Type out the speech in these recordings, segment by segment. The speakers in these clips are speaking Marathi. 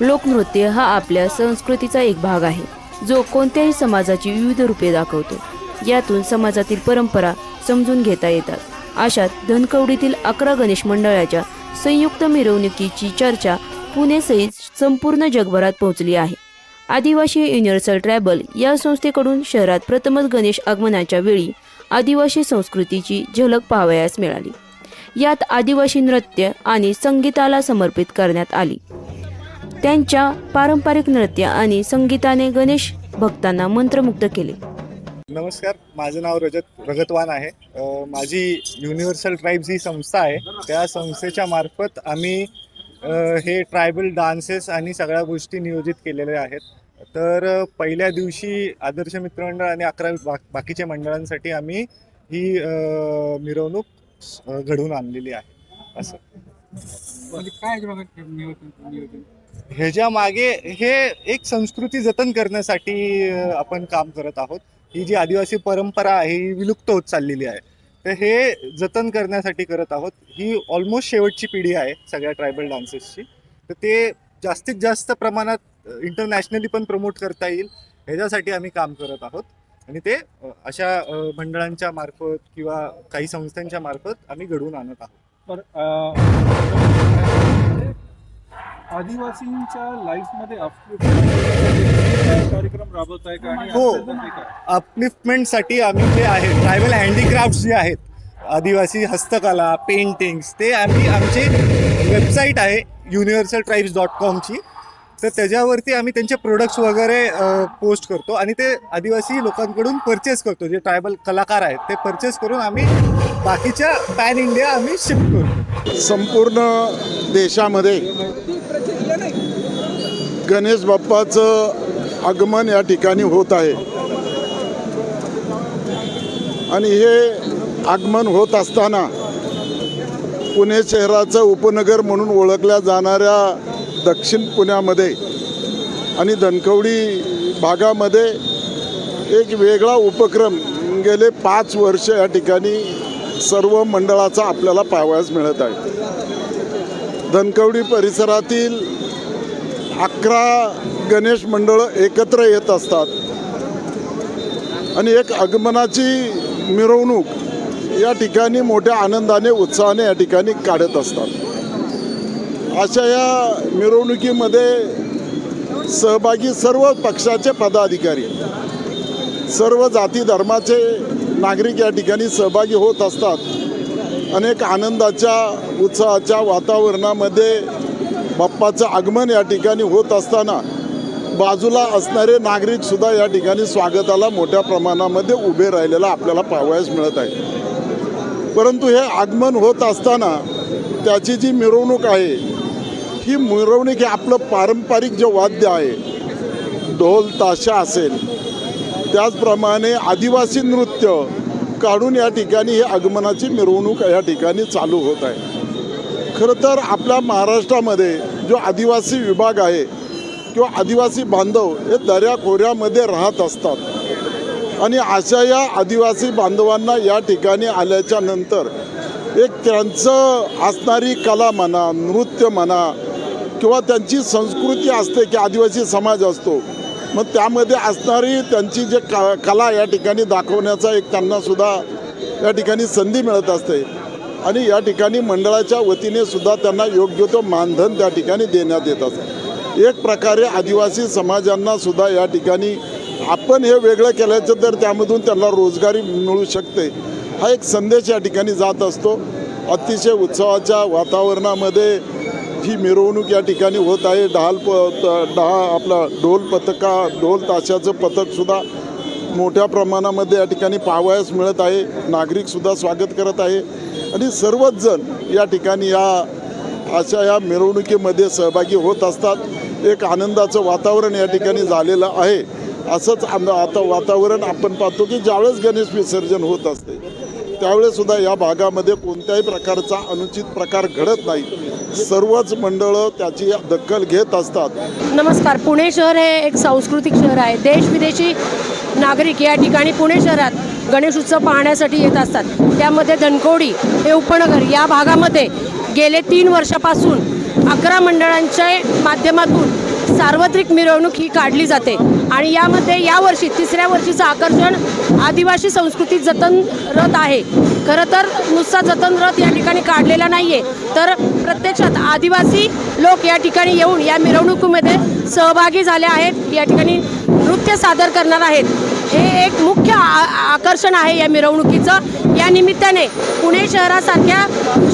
लोकनृत्य हा आपल्या संस्कृतीचा एक भाग आहे जो कोणत्याही समाजाची विविध रूपे दाखवतो. यातून समाजातील परंपरा समजून घेता येतात. अशात धनकवडीतील अकरा गणेश मंडळाच्या संयुक्त मिरवणुकीची चर्चा पुणेसहित संपूर्ण जगभरात पोहोचली आहे. आदिवासी युनिव्हर्सल ट्रॅबल या संस्थेकडून शहरात प्रथमच गणेश आगमनाच्या वेळी आदिवासी संस्कृतीची झलक पाहावयास मिळाली. यात आदिवासी नृत्य आणि संगीताला समर्पित करण्यात आली. त्यांच्या पारंपरिक नृत्य आणि संगीताने गणेश भक्तांना मंत्रमुग्ध केले. नमस्कार माझं नाव रजत रगतवान आहे. माझी युनिव्हर्सल ट्राईब्स ही संस्था आहे. त्या संस्थेच्या मार्फत आम्ही हे ट्रायबल डान्सेस आणि सगळ्या गोष्टी नियोजित केलेल्या आहेत. तर पहिल्या दिवशी आदर्श मित्रमंडळ आणि अकरा बा बाकीच्या मंडळांसाठी आम्ही ही मिरवणूक घडवून आणलेली आहे. असं. म्हणजे काय नियोजन? ह्याच्या मागे हे एक संस्कृती जतन करण्यासाठी आपण काम करत आहोत. ही जी आदिवासी परंपरा आहे ही विलुप्त होत चाललेली आहे. तर हे जतन करण्यासाठी करत आहोत. ही ऑलमोस्ट शेवटची पिढी आहे सगळ्या ट्रायबल डान्सेसची तर ते जास्तीत जास्त प्रमाणात इंटरनॅशनली पण प्रमोट करता येईल. ह्याच्यासाठी आम्ही काम करत आहोत. आणि ते अशा मंडळांच्या मार्फत किंवा काही संस्थांच्या मार्फत आम्ही घडवून आणत आहोत. आदिवासींच्या लाईफमध्ये कार्यक्रम राबवत आहे का आणि हो. अपलिफ्टमेंटसाठी आम्ही जे आहे ट्रायबल हँडीक्राफ्ट जे आहेत आदिवासी हस्तकला पेंटिंग्स ते आम्ही आमची वेबसाईट आहे युनिव्हर्सल ट्राईब्स डॉट कॉमची तर त्याच्यावरती आम्ही त्यांचे प्रोडक्ट्स वगैरे पोस्ट करतो आणि ते आदिवासी लोकांकडून परचेस करतो. जे ट्रायबल कलाकार आहेत ते परचेस करून आम्ही बाकीच्या पॅन इंडिया आम्ही शिफ्ट करतो. संपूर्ण देशामध्ये गणेश बाप्पाचं आगमन या ठिकाणी होत आहे. आणि हे आगमन होत असताना पुणे शहराचं उपनगर म्हणून ओळखल्या जाणाऱ्या दक्षिण पुण्यामध्ये आणि धनकवडी भागामध्ये एक वेगळा उपक्रम गेले पाच वर्ष या ठिकाणी सर्व मंडळाचा आपल्याला पाहावयास मिळत आहे. धनकवडी परिसरातील अकरा गणेश मंडळं एकत्र येत असतात. आणि एक आगमनाची मिरवणूक या ठिकाणी मोठ्या आनंदाने उत्साहाने या ठिकाणी काढत असतात. अशा या मिरवणुकीमध्ये सहभागी सर्व पक्षाचे पदाधिकारी सर्व जाती धर्माचे नागरिक या ठिकाणी सहभागी होत असतात. अनेक आनंदाच्या उत्साहाच्या वातावरणामध्ये बाप्पाचं आगमन या ठिकाणी होत असताना बाजूला असणारे नागरिकसुद्धा या ठिकाणी स्वागताला मोठ्या प्रमाणामध्ये उभे राहिलेला आपल्याला पाहावयास मिळत आहे. परंतु हे आगमन होत असताना त्याची जी मिरवणूक आहे ही मिरवणूक हे आपलं पारंपरिक जे वाद्य आहे ढोल ताशा असेल त्याचप्रमाणे आदिवासी नृत्य काढून या ठिकाणी ही आगमनाची मिरवणूक या ठिकाणी चालू होत आहे. खरं तर आपल्या महाराष्ट्रामध्ये जो आदिवासी विभाग आहे किंवा आदिवासी बांधव हे दऱ्याखोऱ्यामध्ये राहत असतात. आणि अशा या आदिवासी बांधवांना या ठिकाणी आल्याच्यानंतर एक त्यांचं असणारी कला म्हणा नृत्य म्हणा किंवा त्यांची संस्कृती असते की आदिवासी समाज असतो मग त्यामध्ये असणारी त्यांची जे क कला या ठिकाणी दाखवण्याचा एक त्यांनासुद्धा या ठिकाणी संधी मिळत असते. आणि या ठिकाणी मंडळाच्या वतीने सुद्धा त्यांना योग्य तो मानधन त्या ठिकाणी देण्यात येत असतं. एक प्रकारे आदिवासी समाजांना सुद्धा या ठिकाणी आपण हे वेगळं केल्याचं तर त्यामधून त्यांना रोजगारी मिळू शकते. हा एक संदेश या ठिकाणी जात असतो. अतिशय उत्सवाच्या वातावरणामध्ये ही मिरवणूक या ठिकाणी होत आहे. ढाल प डहा आपला ढोल पथका ढोल ताशाचं पथकसुद्धा मोठ्या प्रमाणामध्ये या ठिकाणी पाहावयास मिळत आहे. नागरिकसुद्धा स्वागत करत आहे. आणि सर्वच जण या ठिकाणी या अशा या मिरवणुकीमध्ये सहभागी होत असतात. एक आनंदाचं वातावरण या ठिकाणी झालेलं आहे. असंच आम- आता वातावरण आपण पाहतो की ज्यावेळेस गणेश विसर्जन होत असते त्यावेळेसुद्धा या भागामध्ये कोणत्याही प्रकारचा अनुचित प्रकार घडत नाही. सर्वच मंडळं त्याची दखल घेत असतात. नमस्कार. पुणे शहर हे एक सांस्कृतिक शहर आहे. देश विदेशी नागरिक या ठिकाणी पुणे शहरात गणेश उत्सव पाहण्यासाठी येत असतात. त्यामध्ये धनकवडी हे उपनगर या भागामध्ये गेले तीन वर्षापासून अकरा मंडळांच्या माध्यमातून सार्वत्रिक मिरवणूक ही काढली जाते. आणि यामध्ये यावर्षी तिसऱ्या वर्षीचं आकर्षण आदिवासी संस्कृती जतन रथ आहे. खरं तर नुसता जतन रथ या ठिकाणी काढलेला नाही आहे तर प्रत्यक्षात आदिवासी लोक या ठिकाणी येऊन या मिरवणुकीमध्ये सहभागी झाले आहेत. या ठिकाणी नृत्य सादर करणार आहेत. हे एक मुख्य आ- आकर्षण आहे या मिरवणुकीचं. या निमित्ताने पुणे शहरासारख्या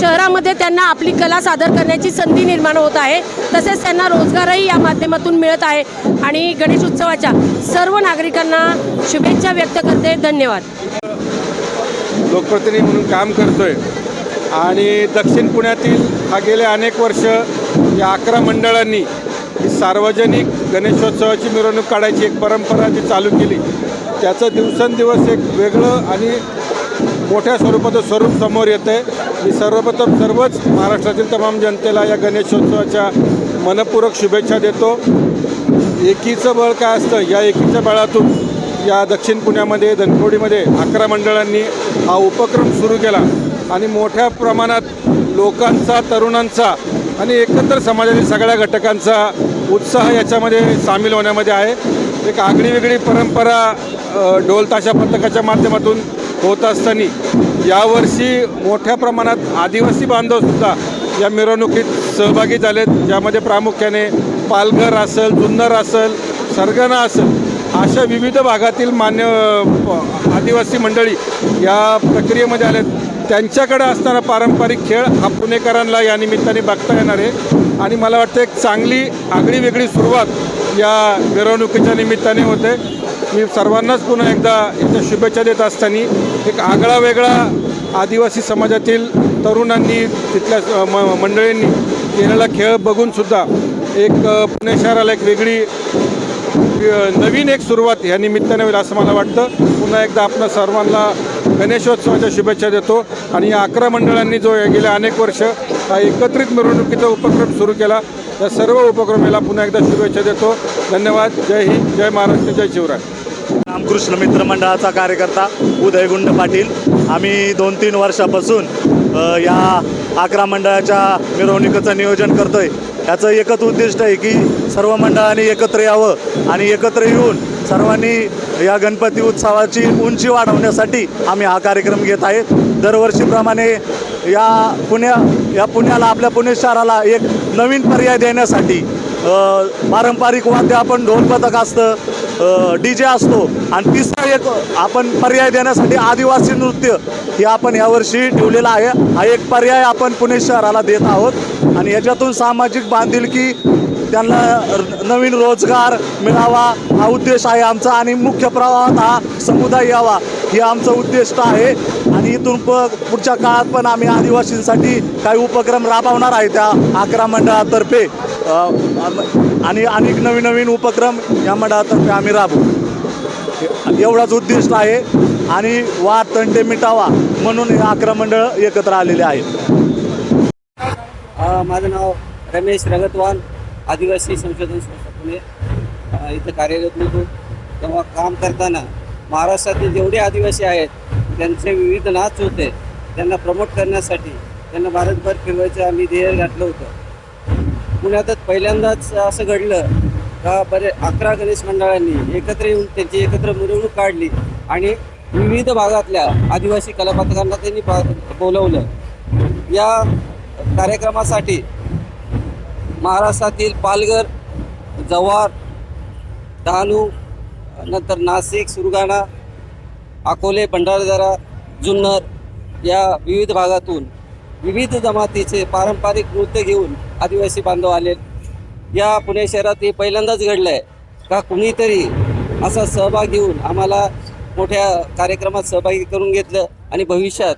शहरामध्ये त्यांना आपली कला सादर करण्याची संधी निर्माण होत आहे. तसेच त्यांना रोजगारही या माध्यमातून मिळत आहे. आणि गणेश उत्सवाच्या सर्व नागरिकांना शुभेच्छा व्यक्त करते. धन्यवाद. लोकप्रतिनिधी म्हणून काम करतोय. आणि दक्षिण पुण्यातील हा गेले अनेक वर्ष या अकरा मंडळांनी सार्वजनिक गणेशोत्सवाची मिरवणूक काढायची एक परंपरा जी चालू केली. त्याचं दिवसेंदिवस एक वेगळं आणि मोठ्या स्वरूपाचं स्वरूप समोर येतं आहे मी सर्वप्रथम सर्वच महाराष्ट्रातील तमाम जनतेला या गणेशोत्सवाच्या मनपूर्वक शुभेच्छा देतो. एकीचं बळ काय असतं? या एकीच्या बळातून या दक्षिण पुण्यामध्ये धनकोडीमध्ये अकरा मंडळांनी हा उपक्रम सुरू केला. आणि मोठ्या प्रमाणात लोकांचा तरुणांचा आणि एकत्र समाजातील सगळ्या घटकांचा उत्साह याच्यामध्ये सामील होण्यामध्ये आहे. एक आगळी वेगळी परंपरा ढोल ताशा पथकाच्या माध्यमातून होत असताना यावर्षी मोठ्या प्रमाणात आदिवासी बांधवसुद्धा या मिरवणुकीत सहभागी झालेत. ज्यामध्ये प्रामुख्याने पालघर असेल जुन्नर असेल सरगणा असेल अशा विविध भागातील मान्य आदिवासी मंडळी या प्रक्रियेमध्ये आलेत. त्यांच्याकडे असणारा पारंपरिक खेळ हा पुणेकरांना या निमित्ताने बघता येणार आहे. आणि मला वाटतं एक चांगली आगळी वेगळी सुरुवात या मिरवणुकीच्या निमित्ताने होते. मी सर्वांनाच पुन्हा एकदा इथं शुभेच्छा देत असताना एक आगळा वेगळा आदिवासी समाजातील तरुणांनी तिथल्या म मंडळींनी केलेला खेळ बघूनसुद्धा एक पुणे शहराला एक वेगळी नवीन एक सुरुवात या निमित्ताने होईल असं मला वाटतं. पुन्हा एकदा आपण सर्वांना गणेशोत्सवाच्या शुभेच्छा देतो आणि या अकरा मंडळांनी जो गेल्या अनेक वर्ष हा एकत्रित मिरवणुकीचा उपक्रम सुरू केला त्या सर्व उपक्रमाला पुन्हा एकदा शुभेच्छा देतो. धन्यवाद. जय हिंद. जय महाराष्ट्र. जय शिवराय. रामकृष्ण मित्र मंडळाचा कार्यकर्ता उदयगुंड पाटील. आम्ही दोन तीन वर्षापासून या अकरा मंडळाच्या मिरवणुकीचं नियोजन करतोय. याचं एकच उद्दिष्ट आहे की सर्व मंडळांनी एकत्र यावं आणि एकत्र येऊन सर्वांनी या गणपती उत्सवाची उंची वाढवण्यासाठी आम्ही हा कार्यक्रम घेत आहे. दरवर्षीप्रमाणे या पुण्या या पुण्याला आपल्या पुणे शहराला एक नवीन पर्याय देण्यासाठी पारंपरिक वाद्य आपण ढोल पथक असतं डी जे असतो आणि तिसरा एक आपण पर्याय देण्यासाठी आदिवासी नृत्य हे आपण यावर्षी ठेवलेलं आहे. हा एक पर्याय आपण पुणे शहराला देत आहोत. आणि याच्यातून सामाजिक बांधिलकी त्यांना नवीन रोजगार मिळावा हा उद्देश आहे आमचा. आणि मुख्य प्रवाहात हा समुदाय यावा हे आमचं उद्दिष्ट आहे. आणि इथून प पुढच्या काळात पण आम्ही आदिवासींसाठी काही उपक्रम राबवणार आहे त्या अकरा मंडळातर्फे. आणि अनेक नवीन नवीन उपक्रम या मंडळातर्फे आम्ही राबवू. एवढाच उद्दिष्ट आहे आणि वाद तंटे मिटावा म्हणून हे अकरा मंडळ एकत्र आलेले आहेत. माझं नाव रमेश रगतवान आदिवासी संशोधन संस्था पुणे. इथं कार्यरत होतो. तेव्हा काम करताना महाराष्ट्रातील जेवढे आदिवासी आहेत त्यांचे विविध नाच होते. त्यांना प्रमोट करण्यासाठी त्यांना भारतभर फिरवायचं आम्ही ध्येय घातलं होतं. पुण्यातच पहिल्यांदाच असं घडलं दहा बरे अकरा गणेश मंडळांनी एकत्र येऊन त्यांची एकत्र मिरवणूक काढली आणि विविध भागातल्या आदिवासी कलापथकांना त्यांनी बोलवलं. या कार्यक्रमासाठी महाराष्ट्रातील पालघर जव्हार डहाणू नंतर नाशिक सुरगाणा अकोले भंडारदरा जुन्नर या विविध भागातून विविध जमातीचे पारंपरिक नृत्य घेऊन आदिवासी बांधव आले. या पुणे शहरात हे पहिल्यांदाच घडलं आहे का कुणीतरी असा सहभाग घेऊन आम्हाला मोठ्या कार्यक्रमात सहभागी करून घेतलं आणि भविष्यात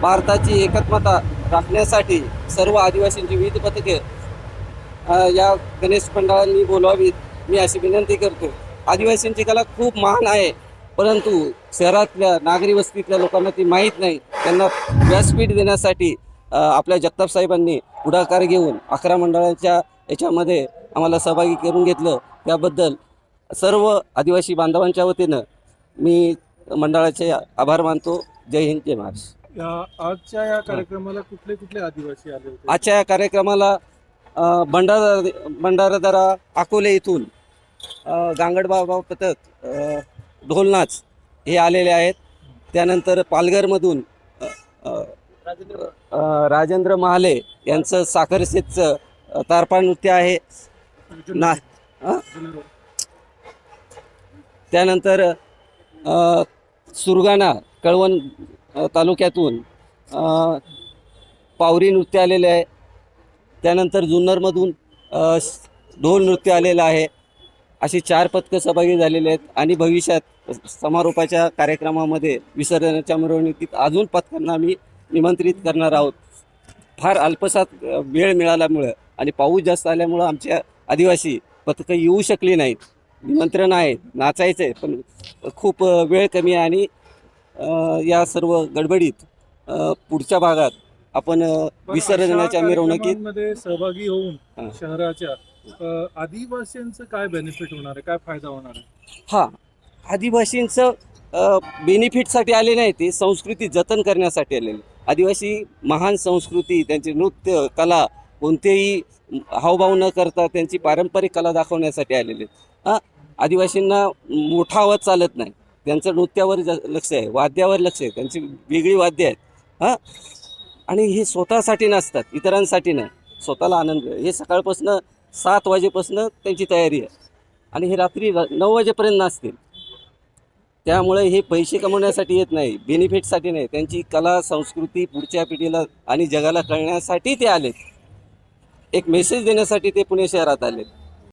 भारताची एकात्मता राखण्यासाठी सर्व आदिवासींची विविध पथके या गणेश मंडळांनी बोलवावीत मी अशी विनंती करतो. आदिवासींची कला खूप महान आहे परंतु शहरातल्या नागरी वस्तीतल्या लोकांना ती माहीत नाही. त्यांना व्यासपीठ देण्यासाठी आपल्या जगताप साहेबांनी पुढाकार घेऊन अकरा मंडळांच्या याच्यामध्ये आम्हाला सहभागी करून घेतलं. त्याबद्दल सर्व आदिवासी बांधवांच्या वतीनं मी मंडळाचे आभार मानतो. जय हिंद जय महाराष्ट्र. या आजच्या या कार्यक्रमाला कुठले कुठले आदिवासी आले होते? आजच्या या कार्यक्रमाला भंडारा भंडारादरा अकोले इथून गांगडबाबा पथक ढोलनाच हे आलेले आहेत. त्यानंतर पालघरमधून राजेंद्र महाले. यांचं साखरसेचं अ, तारपा नृत्य आहे. ना त्यानंतर सुरगाणा कळवण तालुक्यातून पावरी नृत्य आलेले आहे. त्यानंतर जुन्नरमधून ढोल नृत्य आलेलं आहे. अशी चार पथकं सहभागी झालेले आहेत आणि भविष्यात समारोपाच्या कार्यक्रमामध्ये विसर्जनाच्या मिरवणुकीत अजून पथकांना आम्ही निमंत्रित करणार आहोत. फार अल्पसात वेळ मिळाल्यामुळं आणि पाऊस जास्त आल्यामुळं आमच्या आदिवासी पथकं येऊ शकली नाहीत. निमंत्रण आहे नाचायचं आहे पण खूप वेळ कमी आहे आणि या सर्व गडबडीत पुढच्या भागात आपण विसर्जनाच्या मिरवणुकीत सहभागी होऊन. शहराच्या आदिवासींचं काय बेनिफिट होणार आहे? काय फायदा होणार आहे? हां. आदिवासींचं बेनिफिटसाठी आले नाही ते संस्कृती जतन करण्यासाठी आलेले. आदिवासी महान संस्कृती त्यांची नृत्य कला कोणतेही हावभाव न करता त्यांची पारंपरिक कला दाखवण्यासाठी आलेले हां आदिवासींना मोठा आवाज चालत नाही. त्यांचं नृत्यावर ज लक्ष आहे वाद्यावर लक्ष आहे त्यांची वेगळी वाद्य आहेत. हां आणि हे स्वतःसाठी नसतात इतरांसाठी नाही. स्वतःला आनंद हे सकाळपासून सात वाजेपासून त्यांची तयारी आहे. आणि हे रात्री नऊ वाजेपर्यंत नाचतील. त्यामुळे हे पैसे कमवण्यासाठी येत नाही बेनिफिटसाठी नाही. त्यांची कला संस्कृती पुढच्या पिढीला आणि जगाला कळण्यासाठी ते आलेत. एक मेसेज देण्यासाठी ते पुणे शहरात आलेत.